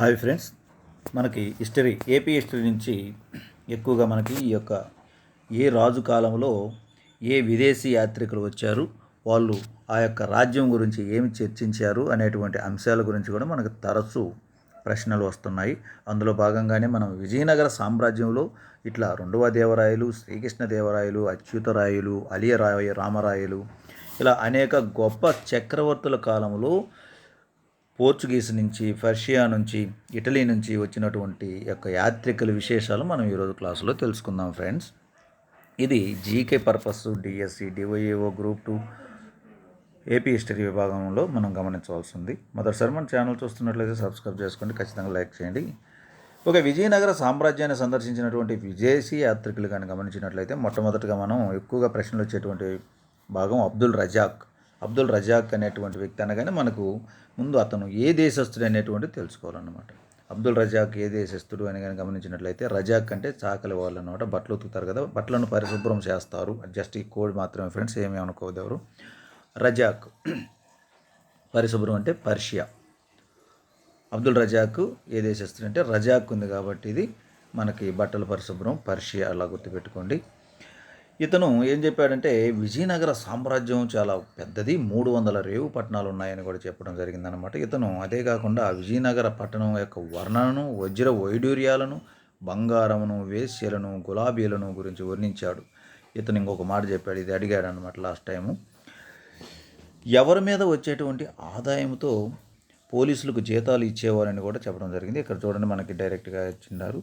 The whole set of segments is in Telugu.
Hi friends. మనకి హిస్టరీ ఏపీ హిస్టరీ నుంచి ఎక్కువగా మనకి ఈ యొక్క ఏ రాజు కాలంలో ఏ విదేశీ యాత్రికులు వచ్చారు వాళ్ళు ఆ యొక్క రాజ్యం గురించి ఏమి చర్చించారు అనేటువంటి అంశాల గురించి కూడా మనకు తరచూ ప్రశ్నలు వస్తున్నాయి. అందులో భాగంగానే మనం విజయనగర సామ్రాజ్యంలో ఇట్లా రెండవ దేవరాయలు శ్రీకృష్ణదేవరాయలు అచ్యుతరాయలు అలియరాయ రామరాయలు ఇలా అనేక గొప్ప చక్రవర్తుల కాలంలో పోర్చుగీస్ నుంచి పర్షియా నుంచి ఇటలీ నుంచి వచ్చినటువంటి యొక్క యాత్రికుల విశేషాలు మనం ఈరోజు క్లాసులో తెలుసుకుందాం ఫ్రెండ్స్. ఇది GK purpose DSC DYEO group two AP history విభాగంలో మనం గమనించవలసింది. మొదటిసారి మన ఛానల్ చూస్తున్నట్లయితే సబ్స్క్రైబ్ చేసుకోండి ఖచ్చితంగా లైక్ చేయండి. ఒక విజయనగర సామ్రాజ్యాన్ని సందర్శించినటువంటి విదేశీ యాత్రికులు కానీ గమనించినట్లయితే మొట్టమొదటిగా మనం ఎక్కువగా ప్రశ్నలు వచ్చేటువంటి భాగం అబ్దుల్ రజాక్. అబ్దుల్ రజాక్ అనేటువంటి వ్యక్తి అనగానే మనకు ముందు అతను ఏ దేశస్థుడు అనేటువంటిది తెలుసుకోవాలన్నమాట. అబ్దుల్ రజాక్ ఏ దేశస్థుడు అని కానీ గమనించినట్లయితే రజాక్ అంటే చాకలి వాళ్ళు అనమాట బట్టలు ఉతుకుతారు కదా బట్టలను పరిశుభ్రం చేస్తారు. జస్ట్ ఈ కోడ్ మాత్రమే ఫ్రెండ్స్ ఏమీ అనుకోదెవరు రజాక్ పరిశుభ్రం అంటే పర్షియా. అబ్దుల్ రజాక్ ఏ దేశస్తుడు అంటే రజాక్ ఉంది కాబట్టి ఇది మనకి బట్టల పరిశుభ్రం పర్షియా అలా గుర్తుపెట్టుకోండి. ఇతను ఏం చెప్పాడంటే విజయనగర సామ్రాజ్యం చాలా పెద్దది మూడు వందల రేవు పట్టణాలు ఉన్నాయని కూడా చెప్పడం జరిగిందనమాట ఇతను అదే కాకుండా విజయనగర పట్టణం యొక్క వర్ణనను వజ్ర వైడూర్యాలను బంగారమును వేశ్యలను గులాబీలను గురించి వర్ణించాడు. ఇతను ఇంకొక మాట చెప్పాడు ఇది అడిగాడు అనమాట లాస్ట్ టైము. ఎవరి మీద వచ్చేటువంటి ఆదాయంతో పోలీసులకు జీతాలు ఇచ్చేవారని కూడా చెప్పడం జరిగింది. ఇక్కడ చూడండి మనకి డైరెక్ట్గా ఇచ్చినారు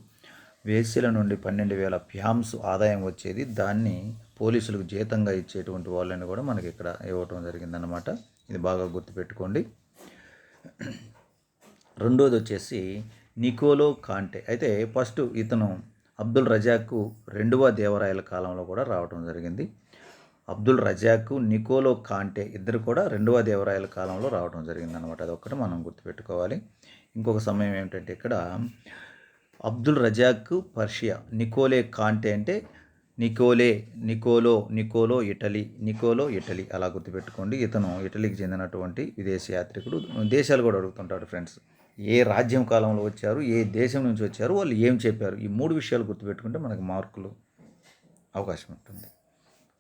వేశ్యల నుండి పన్నెండు వేల ప్యామ్స్ ఆదాయం వచ్చేది. దాన్ని పోలీసులకు జీతంగా ఇచ్చేటువంటి వాళ్ళని కూడా మనకి ఇక్కడ ఇవ్వటం జరిగిందనమాట ఇది బాగా గుర్తుపెట్టుకోండి. రెండోది వచ్చేసి నికోలో కాంటే. అయితే ఫస్ట్ ఇతను అబ్దుల్ రజాకు రెండవ దేవరాయల కాలంలో కూడా రావటం జరిగింది. అబ్దుల్ రజాకు నికోలో కాంటే ఇద్దరు కూడా రెండవ దేవరాయల కాలంలో రావడం జరిగిందనమాట అదొక్కటి అది మనం గుర్తుపెట్టుకోవాలి. ఇంకొక సమయం ఏమిటంటే ఇక్కడ Abdul Razzaq Persia Nicolo Conti అంటే Nicolo Niccolo Niccolo Italy Niccolo Italy అలా గుర్తుపెట్టుకోండి. ఇతను ఇటలీకి చెందినటువంటి విదేశీ యాత్రికుడు దేశాలు కూడా అడుగుతుంటాడు ఫ్రెండ్స్. ఏ రాజ్యం కాలంలో వచ్చారు ఏ దేశం నుంచి వచ్చారు వాళ్ళు ఏం చెప్పారు? ఈ మూడు విషయాలు గుర్తుపెట్టుకుంటే మనకి మార్కులు అవకాశం ఉంటుంది.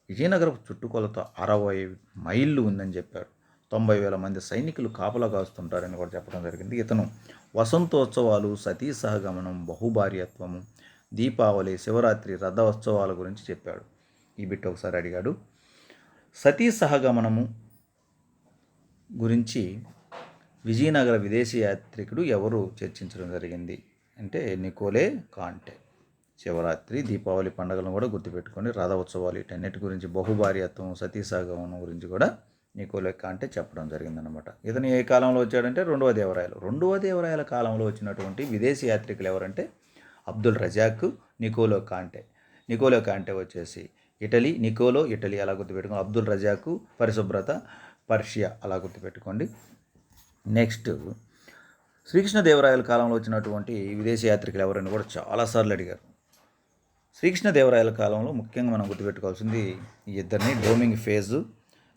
విజయనగరం చుట్టుకొలత అరవై మైళ్ళు ఉందని చెప్పారు. తొంభై వేల మంది సైనికులు కాపలా కాస్తుంటారని కూడా చెప్పడం జరిగింది. ఇతను వసంతోత్సవాలు సతీ సహగమనం బహుభార్యత్వము దీపావళి శివరాత్రి రథ ఉత్సవాల గురించి చెప్పాడు. ఈ బిట్ ఒకసారి అడిగాడు. సతీ సహగమనము గురించి విజయనగర విదేశీ యాత్రికుడు ఎవరు చర్చించడం జరిగింది అంటే నికోలే కాంటే. శివరాత్రి దీపావళి పండుగలను కూడా గుర్తుపెట్టుకొని రథ ఉత్సవాలు వీటన్నిటి గురించి బహుభార్యత్వం సతీసాగమనం గురించి కూడా నికోలే కాంటే చెప్పడం జరిగిందనమాట ఇతను ఏ కాలంలో వచ్చాడంటే రెండవ దేవరాయలు. రెండవ దేవరాయల కాలంలో వచ్చినటువంటి విదేశీ యాత్రికులు ఎవరంటే అబ్దుల్ రజాక్ నికోలో కాంటే. నికోలో కాంటే వచ్చేసి ఇటలీ నికోలో ఇటలీ అలా గుర్తుపెట్టుకోండి. అబ్దుల్ రజాకు పరిశుభ్రత పర్షియా అలా గుర్తుపెట్టుకోండి. నెక్స్ట్ శ్రీకృష్ణదేవరాయల కాలంలో వచ్చినటువంటి విదేశీ యాత్రికులు ఎవరని కూడా చాలాసార్లు అడిగారు. శ్రీకృష్ణదేవరాయల కాలంలో ముఖ్యంగా మనం గుర్తుపెట్టుకోవాల్సింది ఈ ఇద్దరిని. Domingo Paes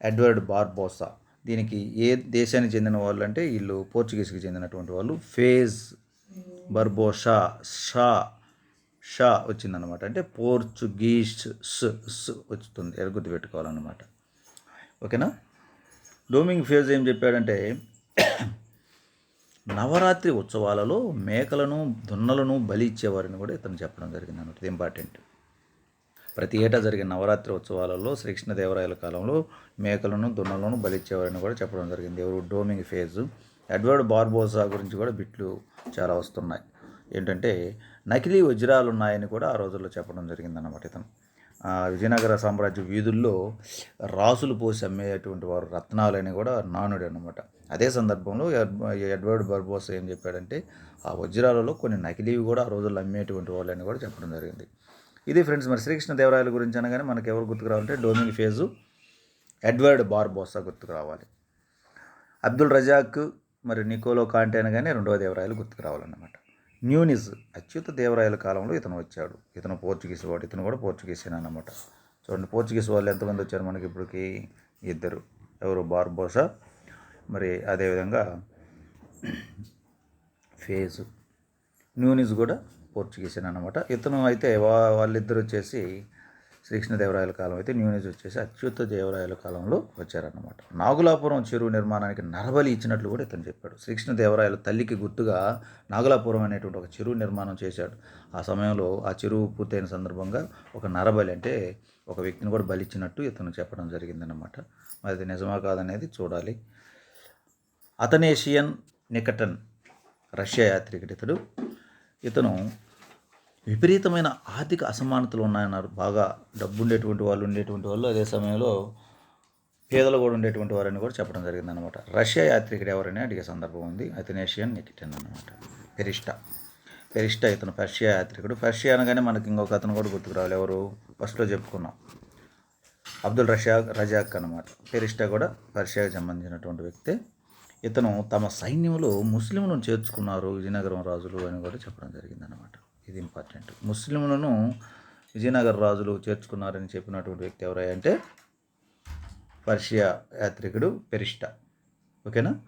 Edward Barbosa. దీనికి ఏ దేశానికి చెందిన వాళ్ళు అంటే వీళ్ళు పోర్చుగీస్కి చెందినటువంటి వాళ్ళు. ఫేజ్ బర్బోషా షా షా వచ్చిందనమాట అంటే పోర్చుగీస్ స్ వస్తుంది ఎర గుర్తుపెట్టుకోవాలన్నమాట ఓకేనా? డోమింగ్ ఫేజ్ ఏం చెప్పాడంటే నవరాత్రి ఉత్సవాలలో మేకలను దున్నలను బలి ఇచ్చేవారని కూడా ఇతను చెప్పడం జరిగింది అనమాట ఇది ఇంపార్టెంట్ ప్రతి ఏటా జరిగే నవరాత్రి ఉత్సవాలలో శ్రీకృష్ణదేవరాయల కాలంలో మేకలను దున్నలను బలిచ్చేవారని కూడా చెప్పడం జరిగింది. ఎవరు డోమింగ్ ఫేజ్ ఎడ్వర్డ్ బార్బోసా గురించి కూడా బిట్లు చాలా వస్తున్నాయి. ఏంటంటే నకిలీ వజ్రాలు ఉన్నాయని కూడా ఆ రోజుల్లో చెప్పడం జరిగిందన్నమాట ఇతను. విజయనగర సామ్రాజ్య వీధుల్లో రాసులు పోసి అమ్మేటువంటి వారు రత్నాలని కూడా నానుడు అనమాట అదే సందర్భంలో ఎడ్వర్డ్ బర్బోస్ ఏం చెప్పాడంటే ఆ వజ్రాలలో కొన్ని నకిలీవి కూడా ఆ రోజుల్లో అమ్మేటువంటి వాళ్ళని కూడా చెప్పడం జరిగింది. ఇది ఫ్రెండ్స్ మరి శ్రీకృష్ణ దేవరాయల గురించి అనగానే మనకు ఎవరు గుర్తుకు రావాలంటే డోమింగ్ ఫేజు ఎడ్వర్డ్ బార్బోసా గుర్తుకు రావాలి అబ్దుల్ రజాక్ మరి నికోలో కాంటే అనగానే రెండవ దేవరాయలు గుర్తుకు రావాలన్నమాట న్యూనిజ్ అచ్యుత దేవరాయల కాలంలో ఇతను వచ్చాడు. ఇతను పోర్చుగీస్ వాడు ఇతను కూడా పోర్చుగీసే అనమాట చూడండి పోర్చుగీస్ వాళ్ళు ఎంతమంది వచ్చారు మనకి ఇప్పటికి? ఇద్దరు. ఎవరు? బార్బోసా. మరి అదేవిధంగా ఫేజు. న్యూనిజ్ కూడా పోర్చుగీస్ అనమాట ఇతను అయితే వా వాళ్ళిద్దరు వచ్చేసి శ్రీకృష్ణదేవరాయల కాలం అయితే న్యూనేజ్ వచ్చేసి అచ్యుత దేవరాయల కాలంలో వచ్చారన్నమాట. నాగులాపురం చెరువు నిర్మాణానికి నరబలి ఇచ్చినట్లు కూడా ఇతను చెప్పాడు. శ్రీకృష్ణదేవరాయల తల్లికి గుర్తుగా నాగులాపురం అనేటువంటి ఒక చెరువు నిర్మాణం చేశాడు. ఆ సమయంలో ఆ చెరువు పూర్తయిన సందర్భంగా ఒక నరబలి అంటే ఒక వ్యక్తిని కూడా బలిచ్చినట్టు ఇతను చెప్పడం జరిగిందనమాట మరి అది నిజమా కాదనేది చూడాలి. అతనేషియన్ నికటన్ రష్యా యాత్రికుడు ఇతడు. ఇతను విపరీతమైన ఆర్థిక అసమానతలు ఉన్నాయన్నారు. బాగా డబ్బు ఉండేటువంటి వాళ్ళు ఉండేటువంటి వాళ్ళు. అదే సమయంలో పేదలు కూడా ఉండేటువంటి వారని కూడా చెప్పడం జరిగింది అనమాట రష్యా యాత్రికుడు ఎవరని అడిగే సందర్భం ఉంది. అతనేషియన్ నికిటన్ అనమాట పెరిష్ట. పెరిష్టా ఇతను పర్షియా యాత్రికుడు. పర్షియా అనగానే మనకి ఇంకొక అతను కూడా గుర్తుకు రావాలి. ఎవరు? ఫస్ట్లో చెప్పుకున్నాం. అబ్దుల్ రషాక్ రజాక్ అనమాట పెరిస్టా కూడా పర్షియాకి సంబంధించినటువంటి వ్యక్తి. ఇతను తమ సైన్యంలో ముస్లింలను చేర్చుకున్నారు విజయనగరం రాజులు అని కూడా చెప్పడం జరిగిందనమాట ఇది ఇంపార్టెంట్ ముస్లింలను విజయనగర రాజులు చేర్చుకున్నారని చెప్పినటువంటి వ్యక్తి ఎవరంటే అంటే పర్షియా యాత్రికుడు పెరిష్ట. ఓకేనా?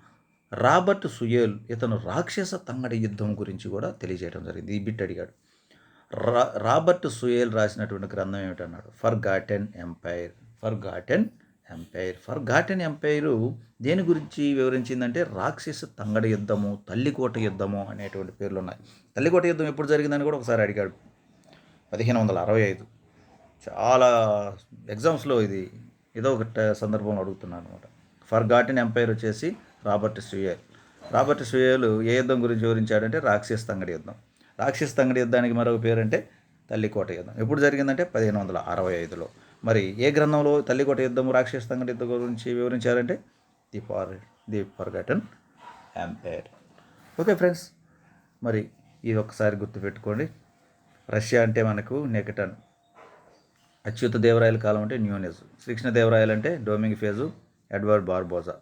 రాబర్ట్ సుయేల్ ఇతను రాక్షస తంగడి యుద్ధం గురించి కూడా తెలియజేయడం జరిగింది. ఈ బిట్ అడిగాడు. రా రాబర్ట్ సుయేల్ రాసినటువంటి గ్రంథం ఏమిటన్నాడు? Forgotten empire. Forgotten empire forgotten empire దేని గురించి వివరించిందంటే రాక్షస తంగడి యుద్ధము తల్లికోట యుద్ధము అనేటువంటి పేర్లు ఉన్నాయి. తల్లికోట యుద్ధం ఎప్పుడు జరిగిందని కూడా ఒకసారి అడిగాడు. పదిహేను వందల అరవై ఐదు. చాలా ఎగ్జామ్స్లో ఇది ఏదో ఒక సందర్భంలో అడుగుతున్నాను అనమాట ఫర్ ఘాటెన్ ఎంపైర్ వచ్చేసి రాబర్ట్ సుయేల్ రాబర్ట్ సుయేల్ ఏ యుద్ధం గురించి వివరించాడంటే రాక్షస తంగడి యుద్ధం. రాక్షస తంగడి యుద్ధానికి మరొక పేరంటే తల్లికోట యుద్ధం. ఎప్పుడు జరిగిందంటే పదిహేను వందల అరవై ఐదులో. మరి ఏ గ్రంథంలో తల్లికోట యుద్ధం రాక్షస తంగడి యుద్ధం గురించి వివరించారంటే the far the forgotten empire. Okay friends మరి ఇది ఒకసారి గుర్తుపెట్టుకోండి రష్యా అంటే మనకు నెకటన్ అచ్యుత దేవరాయల కాలం అంటే న్యూనెస్. శ్రీకృష్ణ దేవరాయలు అంటే డోమింగ్ ఫేజు ఎడ్వర్డ్ బార్బోజా.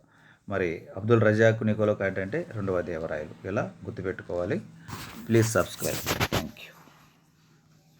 మరి అబ్దుల్ రజాకు నికోలో కాంట్ అంటే రెండవ దేవరాయలు. ఇలా గుర్తుపెట్టుకోవాలి ప్లీజ్ సబ్స్క్రైబ్.